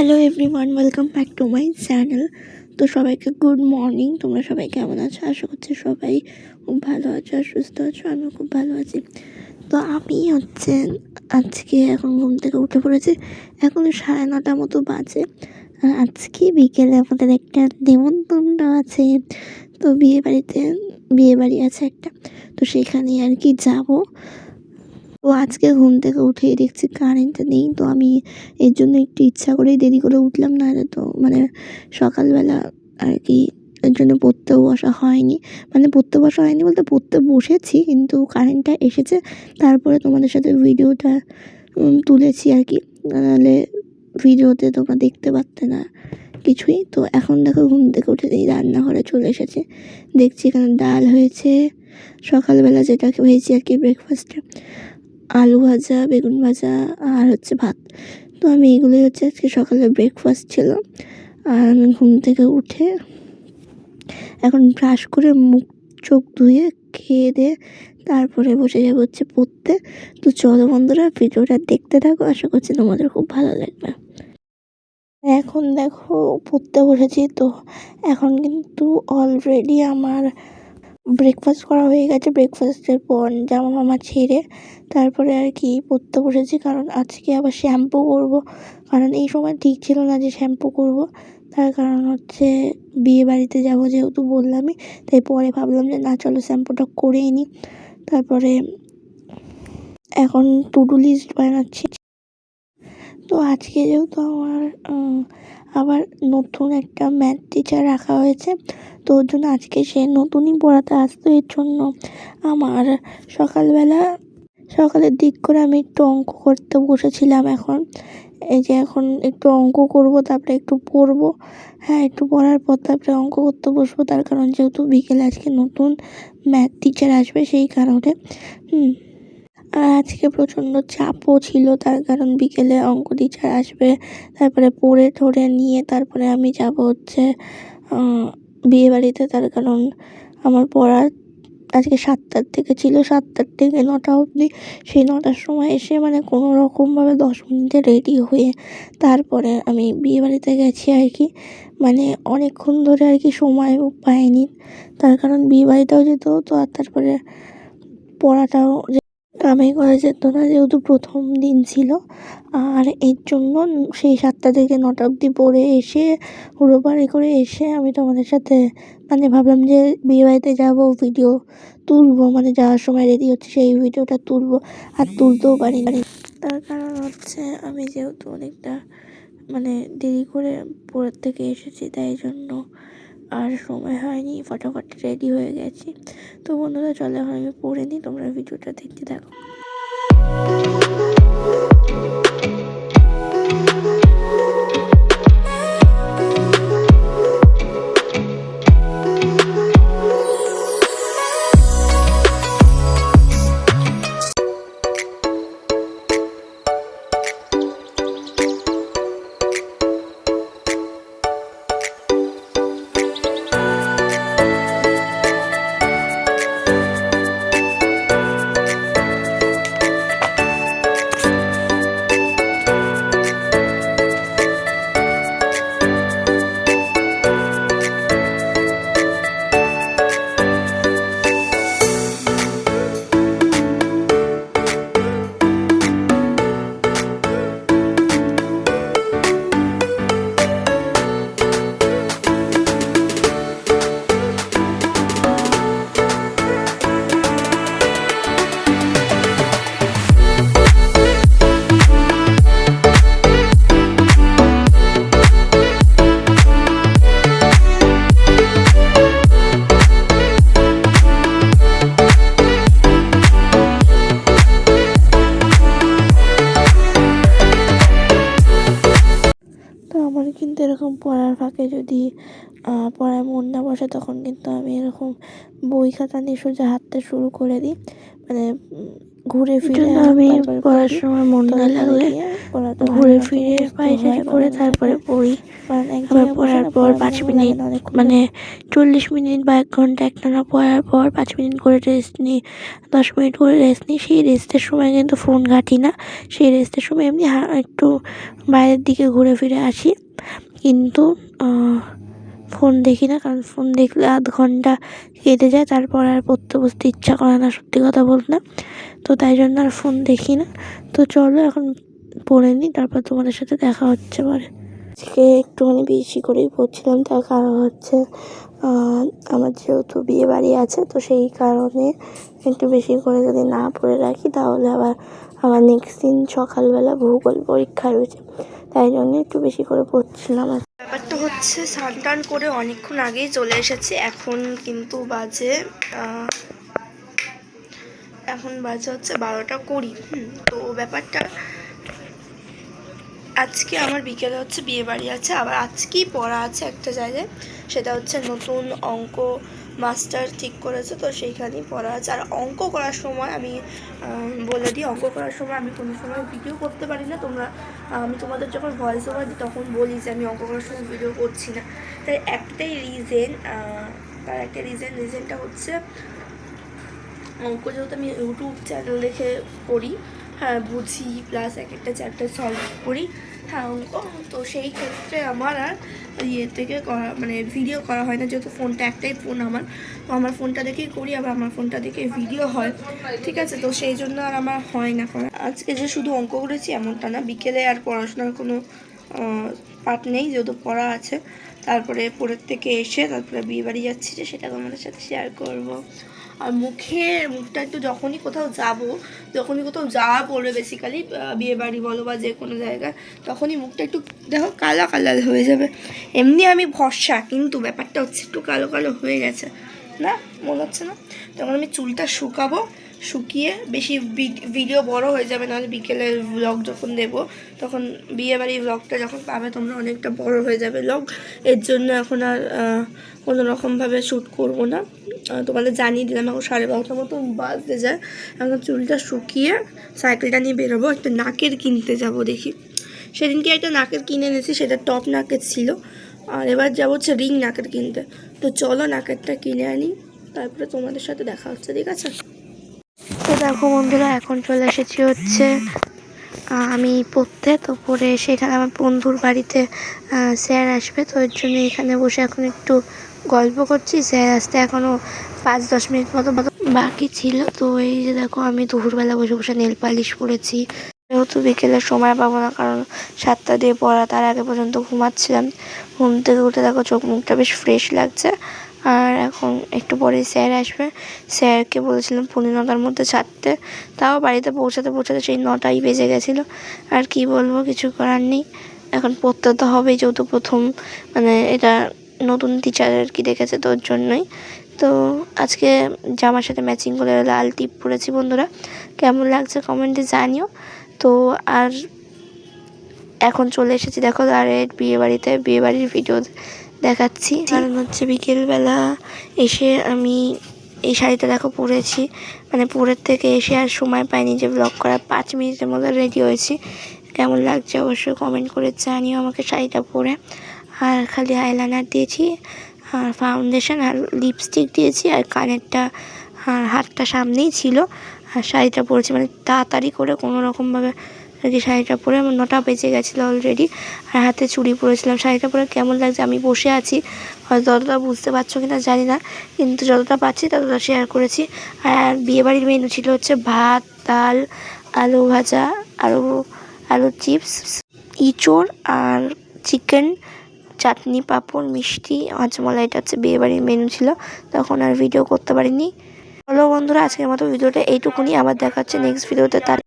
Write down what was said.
Hello everyone welcome back to my channel তো সবাইকে good morning তোমরা সবাই কেমন আছো? আশা করছি সবাই খুব ভালো আছো আর সুস্থ আছো, আমিও খুব ভালো আছি। তো আমি হচ্ছে, আজকে এখন ঘুম থেকে উঠে পড়েছি। এখন সাড়ে নটা মতো বাজে। আজকে বিকেলে আমাদের একটা নেমন্তন্ন আছে। তো বিয়ে বাড়িতে, বিয়ে বাড়ি আছে একটা। তো সেখানে আর কি যাব। তো আজকে ঘুম থেকে উঠেই দেখছি কারেন্ট নেই, তো আমি এর জন্য একটু ইচ্ছা করেই দেরি করে উঠলাম নাহলে তো মানে সকালবেলা আর কি এর জন্য পড়তেও বসা হয়নি। মানে পড়তে বসা হয়নি বলতে পড়তে বসেছি, কিন্তু কারেন্টটা এসেছে, তারপরে তোমাদের সাথে ভিডিওটা তুলেছি আর কি। নাহলে ভিডিওতে তোমরা দেখতে পারতে না কিছুই। তো এখন দেখো ঘুম থেকে উঠে এই রান্নাঘরে চলে এসেছে। দেখছি এখানে ডাল হয়েছে, সকালবেলা যেটা হয়েছে আর কি ব্রেকফাস্টে আলু ভাজা, বেগুন ভাজা আর হচ্ছে ভাত। তো আমি এগুলোই হচ্ছে আজকে সকালে ব্রেকফাস্ট ছিল। আর আমি ঘুম থেকে উঠে এখন ব্রাশ করে মুখ, চোখ ধুয়ে, খেয়ে দিয়ে তারপরে বসে যাব হচ্ছে পড়তে। তো চলো বন্ধুরা, ভিডিওটা দেখতে থাকো। আশা করছি তোমাদের খুব ভালো লাগবে। এখন দেখো, পড়তে বসেছি। তো এখন কিন্তু অলরেডি আমার ব্রেকফাস্ট করা হয়ে গেছে। ব্রেকফাস্টের পর জামা মামা ছেড়ে তারপরে আর কি পড়তে বসেছি। কারণ আজকে আবার শ্যাম্পু করব। কারণ এই সময় ঠিক ছিল না যে শ্যাম্পু করব। তার কারণ হচ্ছে বিয়ে বাড়িতে যাব যেহেতু বললামই। তাই পরে ভাবলাম যে না, চলো শ্যাম্পুটা করেই নিই তারপরে এখন টু ডু লিস্ট বানাচ্ছি। তো আজকে যেহেতু আমার আবার নতুন একটা ম্যাথ টিচার রাখা হয়েছে, তো ওর জন্য আজকে সে নতুনই পড়াতে আসতো। এর জন্য আমার সকালবেলা, সকালের দিক করে আমি একটু অঙ্ক করতে বসেছিলাম এখন। এই যে এখন একটু অঙ্ক করব, তারপরে একটু পড়ব। হ্যাঁ একটু পড়ার পর তারপরে অঙ্ক করতে বসবো। তার কারণ যেহেতু বিকেলে আজকে নতুন ম্যাথ টিচার আসবে সেই কারণে, হুম। আজকে প্রচণ্ড চাপও ছিল, তার কারণ বিকেলে অঙ্ক টিচার আসবে, তারপরে পড়ে ঠড়ে নিয়ে তারপরে আমি যাব হচ্ছে বিয়েবাড়িতে, তার কারণ আমার পড়া আজকে সাতটার থেকে ছিল, সাতটার থেকে নটা অবধি। সেই নটার সময় এসে মানে কোনো রকমভাবে দশ মিনিটে রেডি হয়ে তারপরে আমি বিয়েবাড়িতে গেছি আর কি। মানে অনেকক্ষণ ধরে আর কি সময়ও পাইনি, তার কারণ বিয়ে যেত, তো আর তারপরে পড়াটাও কামাই করা যেত না, যেহেতু প্রথম দিন ছিল, আর এর জন্য সেই সাতটা থেকে নটা অবধি পড়ে এসে হুড়োপাড়ি করে এসে আমি তোমাদের সাথে মানে ভাবলাম যে বিয়েবাড়িতে যাব ভিডিও তুলবো মানে যাওয়ার সময় রেডি হচ্ছে, সেই ভিডিওটা তুলবো, আর তুলতেও পারি না। তার কারণ হচ্ছে আমি যেহেতু অনেকটা মানে দেরি করে পড়ার থেকে এসেছি, তাই জন্য আর সময় হয়নি, ফটাফট রেডি হয়ে গেছি। তো বন্ধুরা, চলে আমি পড়ে নিই, তোমরা ভিডিওটা দেখতে থাকো। ফাঁকে যদি পড়ায় মন না বসে তখন কিন্তু আমি এরকম বই খাতা নিয়ে সোজা হাঁটতে শুরু করে দিই। মানে ঘুরে ফিরে আমি পড়ার সময় মন না লাগলে ঘুরে ফিরে পায়চারি করে তারপরে পড়ি। আবার পড়ার পর পাঁচ মিনিট মানে চল্লিশ মিনিট বা এক ঘণ্টা একটানা পড়ার পর পাঁচ মিনিট করে রেস্ট নিই দশ মিনিট করে রেস্ট নিই সেই রেস্টের সময় কিন্তু ফোন ঘাঁটি না। সেই রেস্টের সময় এমনি একটু বাইরের দিকে ঘুরে ফিরে আসি। কিন্তু ফোন দেখি না, কারণ ফোন দেখলে আধ ঘণ্টা কেটে যায়, তারপর আর পড়তে বসতে ইচ্ছা করে না, সত্যি কথা বলতে। তো তাই জন্য আর ফোন দেখি না। তো চলো এখন পড়ে নিই, তারপর তোমাদের সাথে দেখা হচ্ছে পরে। আজকে একটুখানি বেশি করেই পড়ছিলাম, তার কারণ হচ্ছে আমার যেহেতু বিয়ে বাড়ি আছে, তো সেই কারণে একটু বেশি করে যদি না পড়ে রাখি, তাহলে আবার আবার নেক্সট দিন সকালবেলা ভূগোল পরীক্ষা রয়েছে। তাই জন্য একটু বেশি করে পড়ছিলাম ব্যাপারটা হচ্ছে, স্নান টান করে অনেকক্ষণ আগেই চলে এসেছি। এখন কিন্তু বাজে এখন বাজে হচ্ছে বারোটা কুড়ি তো ব্যাপারটা, আজকে আমার বিকেলে হচ্ছে বিয়ে বাড়ি আছে, আবার আজকেই পড়া আছে একটা জায়গায়। সেটা হচ্ছে নতুন অঙ্ক মাস্টার ঠিক করেছে, তো সেইখানেই পড়া আছে। আর অঙ্ক করার সময় আমি বলে দিই, অঙ্ক করার সময় আমি কোনো সময় ভিডিও করতে পারি না। তোমরা আমি তোমাদের যখন ভয়েস ওভার দিই, তখন বলি যে আমি অঙ্ক করার সময় ভিডিও করছি না। তাই একটাই রিজেন তার একটা রিজেন রিজেনটা হচ্ছে, অঙ্ক যেহেতু আমি ইউটিউব চ্যানেল দেখে পড়ি হ্যাঁ বুঝি প্লাস এক একটা চ্যাপ্টার সলভ করি হ্যাঁ অঙ্ক, তো সেই ক্ষেত্রে আমার আর ইয়ে থেকে করা মানে ভিডিও করা হয় না, যেহেতু ফোনটা একটাই ফোন আমার। তো আমার ফোনটা দেখেই করি, আবার আমার ফোনটা দেখে ভিডিও হয়। ঠিক আছে, তো সেই জন্য আর আমার হয় না করা। আজকে যে শুধু অঙ্ক করেছি, এমনটা না। বিকেলে আর পড়াশোনার কোনো পার্ট নেই, যেহেতু পড়া আছে। তারপরে পরের থেকে এসে তারপরে বিয়ে বাড়ি যাচ্ছি যে, সেটা তোমাদের সাথে শেয়ার করব। আর মুখে, মুখটা একটু যখনই কোথাও যাব, যখনই কোথাও যাওয়া পড়বে বেসিক্যালি বিয়ে বাড়ি বলো বা যে কোনো জায়গায়, তখনই মুখটা একটু দেখো কালো কালা হয়ে যাবে। এমনি আমি ভরসা, কিন্তু ব্যাপারটা হচ্ছে একটু কালো কালো হয়ে গেছে। না? মনে হচ্ছে না? তখন আমি চুলটা শুকাবো, শুকিয়ে বেশি ভিডিও বড় হয়ে যাবে, নাহলে বিকেলের ব্লগ যখন দেব, তখন বিয়েবাড়ির ব্লগটা যখন পাবে, তোমরা অনেকটা বড় হয়ে যাবে ব্লগ এর জন্য এখন আর কোনো রকমভাবে শ্যুট করব না। তোমাদের জানিয়ে দিলাম, এখন সাড়ে বারোটার মতন বাজতে যায়। এখন চুলটা শুকিয়ে সাইকেলটা নিয়ে বেরোবো, একটা নাকের কিনতে যাব দেখি। সেদিনকে একটা নাকের কিনে এনেছি, সেটা টপ নাকের ছিল। আর এবার যাব হচ্ছে রিং নাকের কিনতে। তো চলো নাকেরটা কিনে আনি, তারপরে তোমাদের সাথে দেখা হচ্ছে, ঠিক আছে? তো দেখো বন্ধুরা, এখন চলে এসেছি হচ্ছে আমি পড়তে। তো পড়ে এসে এখানে আমার বন্ধুর বাড়িতে স্যার আসবে, তো ওর জন্য এখানে বসে এখন একটু গল্প করছি, স্যার আসতে এখনও পাঁচ, দশ মিনিট মতো বাকি ছিল। তো এই যে দেখো, আমি দুপুরবেলা বসে বসে নেল পালিশ করেছি। যেহেতু বিকেলের সময় পাবো না, কারণ সাতটা দিয়ে পড়া, তার আগে পর্যন্ত ঘুমাচ্ছিলাম। ঘুম থেকে উঠে দেখো, চোখ মুখটা বেশ ফ্রেশ লাগছে। আর এখন একটু পরে স্যার আসবে। স্যারকে বলেছিলাম পনেরো নটার মধ্যে ছাড়তে। তাও বাড়িতে পৌঁছাতে পৌঁছাতে সেই নটাই বেজে গেছিল। আর কি বলব, কিছু করার নেই। এখন পড়তে তো হবেই, যেহেতু প্রথম মানে এটা নতুন টিচার আর কি দেখেছে তোর জন্যই। তো আজকে জামার সাথে ম্যাচিং করে লাল টিপ পরেছি বন্ধুরা। কেমন লাগছে কমেন্টে জানিও। তো আর এখন চলে এসেছি দেখো আর বিয়ে বাড়িতে বিয়ে বাড়ির ভিডিও দেখাচ্ছি। কারণ হচ্ছে বিকেলবেলা এসে আমি এই শাড়িটা দেখো পরেছি। মানে পরের থেকে এসে আর সময় পাইনি যে ব্লগ করার। পাঁচ মিনিটের মধ্যে রেডি হয়েছি। কেমন লাগছে অবশ্যই কমেন্ট করে জানিও আমাকে শাড়িটা পরে। আর খালি আইলাইনার দিয়েছি, আর ফাউন্ডেশন আর লিপস্টিক দিয়েছি, আর কানেরটা, আর হাতটা সামনেই ছিল, আর শাড়িটা পরেছি। মানে তাড়াতাড়ি করে কোনো রকমভাবে আর কি শাড়িটা পরে আমার নটা বেজে গেছিল অলরেডি আর হাতে চুড়ি পরেছিলাম। শাড়িটা পরে কেমন লাগছে? আমি বসে আছি। হয়তো ততটা বুঝতে পারছ কি না জানি না, কিন্তু যতটা পাচ্ছি ততটা শেয়ার করেছি। আর বিয়েবাড়ির মেনু ছিল হচ্ছে ভাত, ডাল, আলু ভাজা, আলু আলু চিপস ইঁচড়, আর চিকেন চাটনি, পাঁপড়, মিষ্টি আজমলা এটা হচ্ছে বিয়েবাড়ির মেনু ছিল, তখন আর ভিডিও করতে পারিনি। হলো বন্ধুরা, আজকের মতো ভিডিওটা এইটুকুনি, আবার দেখাচ্ছে নেক্সট ভিডিওতে তার